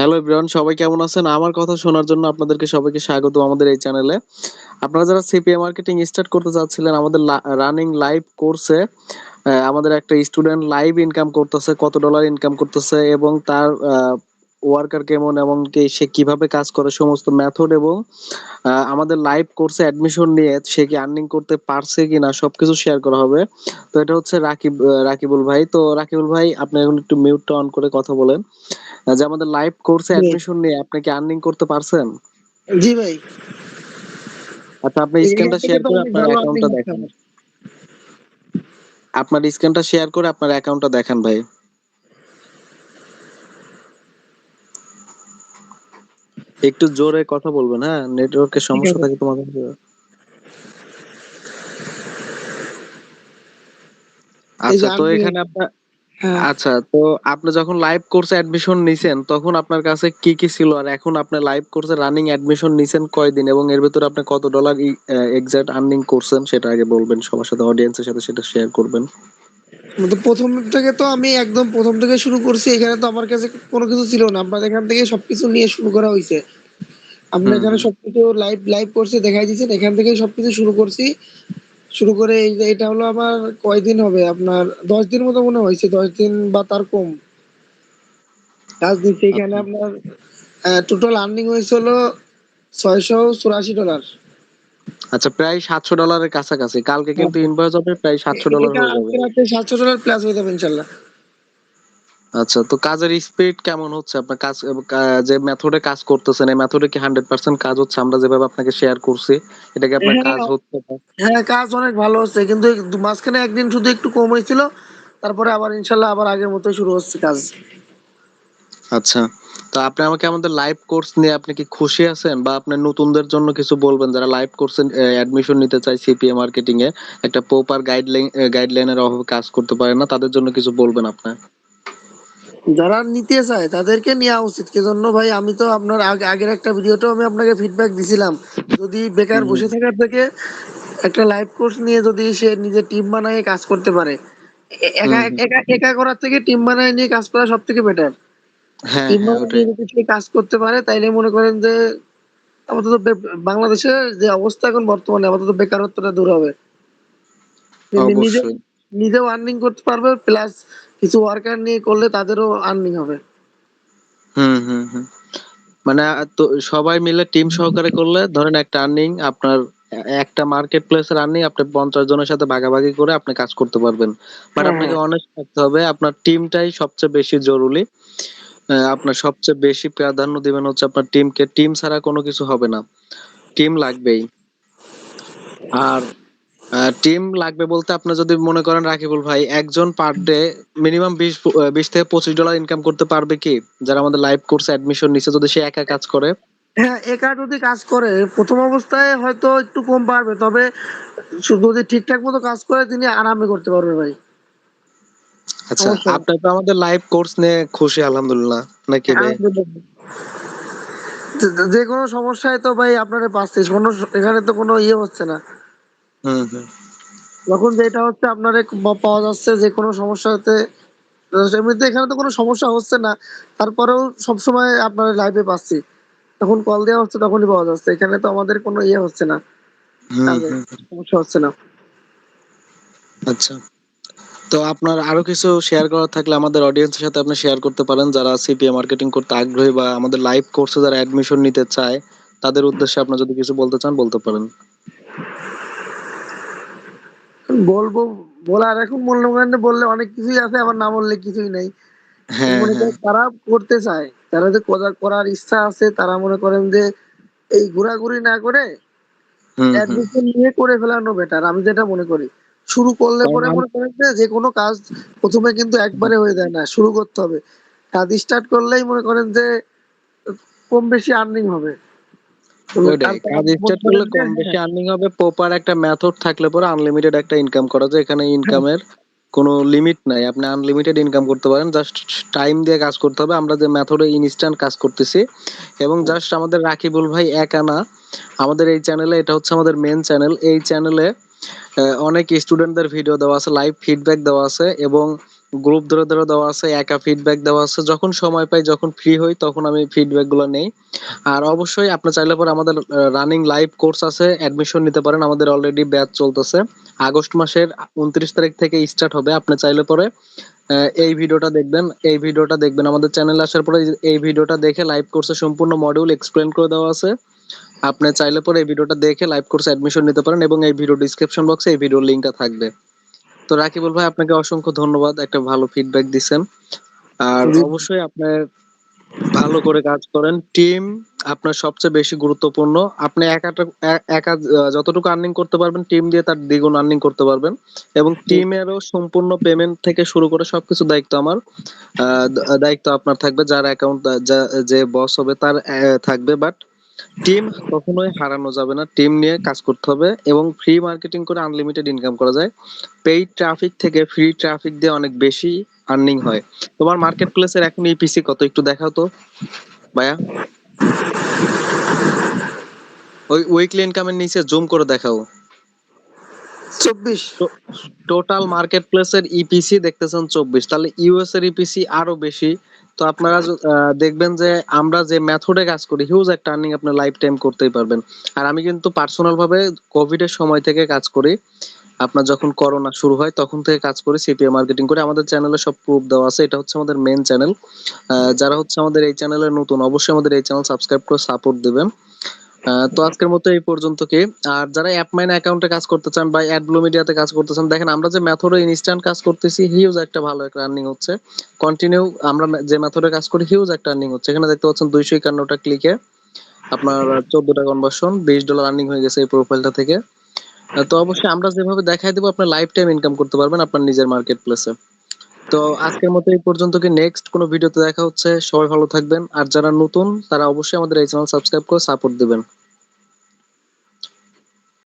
Hello everyone সবাই কেমন আছেন? আমার কথা শোনার জন্য আপনাদেরকে সবাইকে স্বাগত আমাদের এই চ্যানেলে। আপনারা যারা সিপিএ মার্কেটিং স্টার্ট করতে চাচ্ছিলেন আমাদের রানিং লাইভ কোর্সে আমাদের একটা স্টুডেন্ট লাইভ ইনকাম করতেছে, কত ডলার ইনকাম করতেছে এবং তার ওয়ার্কার কেমন এবং কি সে কীভাবে কাজ করে সমস্ত মেথড এবং আমাদের লাইভ কোর্সে অ্যাডমিশন নিয়ে সে কি আর্নিং করতে পারছে কিনা সবকিছু শেয়ার করা হবে। তো এটা হচ্ছে রাকিব রাকিবুল ভাই। তো রাকিবুল ভাই আপনি এখন একটু মিউটটা অন করে কথা বলেন। যে আমাদের লাইভ কোর্সে। অ্যাডমিশন নিয়ে আপনি কি আর্নিং করতে পারছেন? জি ভাই। আচ্ছা আপনি স্ক্রিনটা শেয়ার করে আপনার অ্যাকাউন্টটা দেখান। আপনার স্ক্রিনটা শেয়ার করে আপনার অ্যাকাউন্টটা দেখান ভাই। একটু জোরে কথা বলবেন, হ্যাঁ? নেটওয়ার্কের সমস্যা থাকে তোমাদের আচ্ছা তো এখানে আপনার হ্যাঁ। আচ্ছা তো আপনি যখন লাইভ কোর্সে অ্যাডমিশন নিছেন তখন আপনার কাছে কি, কি ছিল? আর এখন আপনি লাইভ কোর্সে রানিং অ্যাডমিশন নিছেন কয়দিন এবং এর ভেতরে আপনি কত ডলার এক্সাক্ট আর্নিং করছেন সেটা আগে বলবেন সবার সাথে অডিয়েন্সের সাথে সেটা শেয়ার করবেন। ১ম থেকে তো আমি একদম প্রথম থেকে শুরু করছি। এখানে তো আমার কাছে কোন কিছু ছিল না। আপনার এখান থেকে সবকিছু নিয়ে শুরু করা হয়েছে হুম, এখানে সবকিছু লাইভ লাইভ কোর্সে দেখাই দিয়েছেন। এখান থেকেই সবকিছু শুরু করছি। শুরু করে এই এটা হলো আমার কয়দিন হবে আপনার ১০ দিন মতো মনে হয়েছে দশ দিন বা তার কম। কাজ দিচ্ছি এখানে আচ্ছা। আপনার টোটাল আর্নিং হয়েছে হলো $৬৮৪ আচ্ছা প্রায় $৭০০ এর কাছাকাছি। কালকে কিন্তু। ইনভয়েস হবে প্রায় $৭০০ এটা হয়ে যাবে। রাতে $৭০০ প্লাস হয়ে যাবে ইনশাআল্লাহ। আচ্ছা তো কাজের স্পিড কেমন হচ্ছে? আপনার কাজ যে মেথডে কাজ করতেছেন এই মেথডে কি 100% কাজ হচ্ছে? আমরা যেভাবে আপনাকে শেয়ার করছি এটা কি আপনার হ্যাঁ, কাজ হচ্ছে? হ্যাঁ কাজ অনেক ভালো হচ্ছে। কিন্তু মাঝখানে একদিন শুধু একটু কম হয়েছিল। তারপরে আবার ইনশাআল্লাহ আবার আগের মতই শুরু হচ্ছে কাজ। আচ্ছা। তো আপনি আমাকে আমাদের লাইভ কোর্স নিয়ে আপনি কি খুশি আছেন? বা আপনার নতুনদের জন্য কিছু বলবেন যারা লাইভ কোর্সে অ্যা অ্যাডমিশন নিতে চায় সিপিএ মার্কেটিং এ একটা প্রপার গাইডলাইন গাইডলাইনের অভাবে কাজ করতে পারে না তাদের জন্য কিছু বলবেন আপনি? যারা নিতে চায় তাদেরকে নেওয়া উচিত। এজন্য ভাই আমি তো আপনার আগে আগের একটা ভিডিওতেও আমি আপনাকে ফিডব্যাক দিছিলাম। যদি বেকার। বসে থাকার থেকে একটা লাইভ কোর্স নিয়ে যদি সে নিজের টিম বানায়ে কাজ করতে পারে। একা। একা একা করার থেকে টিম বানায় নিয়ে কাজ করা সবথেকে বেটার। হ্যাঁ, হ্যাঁ যদি সে কাজ করতে পারে তাইলে মনে করেন যে আপাতত বে বাংলাদেশের যে অবস্থা এখন বর্তমানে আপাতত বেকারত্বটা দূর হবে। নিজেও আর্নিং করতে পারবে প্লাস কিছু ওয়ার্কার নিয়ে করলে তাদেরও আর্নিং হবে। হুম, হুম, হুম। মানে তো সবাই মিলে টিম সহকারে করলে ধরেন একটা আর্নিং আপনার একটা মার্কেট প্লেস এর আর্নিং আপনি ৫০ জনের সাথে ভাগাভাগি করে আপনি কাজ করতে পারবেন। বাট হ্যাঁ, আপনাকে। অনেস্ট থাকতে হবে। আপনার টিমটাই সবচেয়ে বেশি জরুরি। আপনার সবচেয়ে বেশি প্রাধান্য দিবেন হচ্ছে আপনার টিমকে। টিম ছাড়া কোনো কিছু হবে না। টিম লাগবেই। আর টিম লাগবে বলতে আপনি যদি মনে করেন রাকিবুল ভাই একজন পার ডে মিনিমাম ২০ প ২০ থেকে $২৫ ইনকাম করতে পারবে কি? যারা আমাদের লাইভ কোর্সে অ্যাডমিশন নিচ্ছে যদি সে একা কাজ করে? হ্যাঁ, একা যদি কাজ করে প্রথম অবস্থায় হয়তো একটু কম পারবে। তবে যদি ঠিকঠাক মতো কাজ করে তিনি আরামে করতে পারবে ভাই। আচ্ছা, আপনি তো আমাদের লাইভ কোর্স নিয়ে খুশি আলহামদুলিল্লাহ। নাকি ভাই? যে যেকোনো সমস্যায় তো ভাই আপনারে পাচ্ছি। কোন এখানে তো কোন ইয়ে হচ্ছে না। হুম, হুম। যখন যেটা হচ্ছে আপনারে পাওয়া যাচ্ছে যেকোনো সমস্যাতে এমনিতে এখানে তো কোনো সমস্যা হচ্ছে না। তারপরেও সবসময় আপনার লাইভে পাচ্ছি। তখন কল দেওয়া হচ্ছে তখনই পাওয়া যাচ্ছে। এখানে তো আমাদের কোনো ইয়ে হচ্ছে না। সমস্যা হচ্ছে না। আচ্ছা। তো আপনার আরও কিছু শেয়ার করার থাকলে আমাদের অডিয়েন্স এর সাথে আপনি শেয়ার করতে পারেন যারা সিপিএ মার্কেটিং করতে আগ্রহী বা আমাদের লাইভ কোর্সে যারা অ্যাডমিশন নিতে চায় তাদের উদ্দেশ্যে আপনি যদি কিছু বলতে চান বলতে পারেন। বলব বলার এখন মনে বললে অনেক কিছুই আছে আবার না বললে কিছুই নাই। হ্যাঁ, মনে হ্যাঁ। করেন তারা করতে চায়। তারা যে করা করার ইচ্ছা আছে তারা মনে করেন যে এই ঘোরাঘুরি না করে। অ্যাডমিশন নিয়ে করে ফেলানো বেটার। আমি যেটা মনে করি। শুরু করলে পরে মনে করেন যে যেকোনো কাজ প্রথমে কিন্তু একবারে হয়ে যায় না। শুরু করতে হবে। কাজ স্টার্ট করলেই মনে করেন যে কম বেশি আর্নিং হবে। কাজ স্টার্ট করলে কম বেশি আর্নিং হবে। প্রপার একটা মেথড থাকলে পরে আনলিমিটেড একটা ইনকাম করা যায়। এখানে ইনকামের কোন লিমিট নাই। আপনি আনলিমিটেড ইনকাম করতে পারেন। জাস্ট টাইম দিয়ে কাজ করতে হবে। আমরা যে মেথডে ইনস্ট্যান্ট কাজ করতেছি এবং জাস্ট আমাদের রাকিবুল ভাই একা না। আমাদের এই চ্যানেলে এটা হচ্ছে আমাদের মেইন চ্যানেল। এই চ্যানেলে অনেক স্টুডেন্টদের ভিডিও দেওয়া আছে, লাইভ ফিডব্যাক দেওয়া আছে এবং গ্রুপ ধরে ধরে দেওয়া আছে একা ফিডব্যাক দেওয়া আছে। যখন সময় পাই যখন ফ্রি হই তখন আমি ফিডব্যাকগুলো নেই। আর অবশ্যই আপনি চাইলে পরে আমাদের রানিং লাইভ কোর্স আছে অ্যাডমিশন নিতে পারেন। আমাদের অলরেডি ব্যাচ চলতেছে। আগস্ট মাসের উনত্রিশ তারিখ থেকে স্টার্ট হবে। আপনি চাইলে পরে এই ভিডিওটা দেখবেন। এই ভিডিওটা দেখবেন। আমাদের চ্যানেলে আসার পরে এই- এই ভিডিওটা দেখে লাইভ কোর্সে সম্পূর্ণ মডিউল এক্সপ্লেন করে দেওয়া আছে। আপনি চাইলে পরে এই ভিডিওটা দেখে লাইভ কোর্সে অ্যাডমিশন নিতে পারেন এবং এই ভিডিও ডিসক্রিপশন বক্সে এই ভিডিওর লিংকটা থাকবে। তো রাকিবুল ভাই আপনাকে অসংখ্য ধন্যবাদ। একটা ভালো ফিডব্যাক দিছেন। আর অবশ্যই আপনি ভালো করে কাজ করেন। টিম আপনার সবচেয়ে বেশি গুরুত্বপূর্ণ। আপনি একাটা একা যতটুকু আর্নিং করতে পারবেন টিম দিয়ে তার দ্বিগুণ আর্নিং করতে পারবেন। এবং টিমেরও সম্পূর্ণ পেমেন্ট থেকে শুরু করে সবকিছু দায়িত্ব আমার দায়িত্ব আপনার থাকবে। যার অ্যাকাউন্ট যে বস হবে তার থাকবে। বাট টিম কখনোই হারানো যাবে না। টিম নিয়ে কাজ করতে হবে এবং ফ্রি মার্কেটিং করে আনলিমিটেড ইনকাম করা যায়। পেইড ট্রাফিক থেকে ফ্রি ট্রাফিক দিয়ে অনেক বেশি আর্নিং হয়। তোমার মার্কেট প্লেসের এখন ইপিসি কত? একটু দেখাও তো ভাইয়া। ওই উইকলি ইনকামের নিচে জুম করে দেখাও। চব্বিশ। টোটাল মার্কেট প্লেসের ইপিসি দেখতেছেন চব্বিশ। তাহলে ইউএস এর ইপিসি আরও বেশি। তো আপনারা দেখবেন যে আমরা যে মেথডে কাজ করি হিউজ একটা আর্নিং আপনি লাইফ টাইম করতেই পারবেন। আর আমি কিন্তু পার্সোনাল ভাবে কোভিড এর সময় থেকে কাজ করি। আপনার যখন করোনা শুরু হয়, তখন থেকে কাজ করি সিপিএ মার্কেটিং করে। আমাদের চ্যানেলে সব প্রুফ দেওয়া আছে। এটা হচ্ছে আমাদের মেন চ্যানেল যারা হচ্ছে আমাদের এই চ্যানেলে নতুন, অবশ্যই আমাদের এই চ্যানেল সাবস্ক্রাইব করে সাপোর্ট দিবেন। তো আজকের মতো এই পর্যন্ত কি আর যারা অ্যাপ মাইন অ্যাকাউন্টে কাজ করতে চান বা অ্যাডব্লু মিডিয়াতে কাজ করতে চান, দেখেন আমরা যে মেথডে ইনস্ট্যান্ট কাজ করতেছি হিউজ একটা ভালো একটা আর্নিং হচ্ছে। কন্টিনিউ আমরা যে মেথডে কাজ করি হিউজ একটা আর্নিং হচ্ছে। এখানে দেখতে পাচ্ছেন দুইশো একান্নটা ক্লিকে আপনার চোদ্দটা কনভার্সন বিশ ডলার আর্নিং হয়ে গেছে এই প্রোফাইলটা থেকে। তো অবশ্যই আমরা যেভাবে দেখাই দেবো, আপনার লাইফ টাইম ইনকাম করতে পারবেন আপনার নিজের মার্কেট প্লেসে তো আজকের মতো এই পর্যন্ত কি নেক্সট কোনো ভিডিওতে দেখা হচ্ছে? সবাই ভালো থাকবেন। আর যারা নতুন, তারা অবশ্যই আমাদের এই চ্যানেল সাবস্ক্রাইব করে সাপোর্ট দিবেন।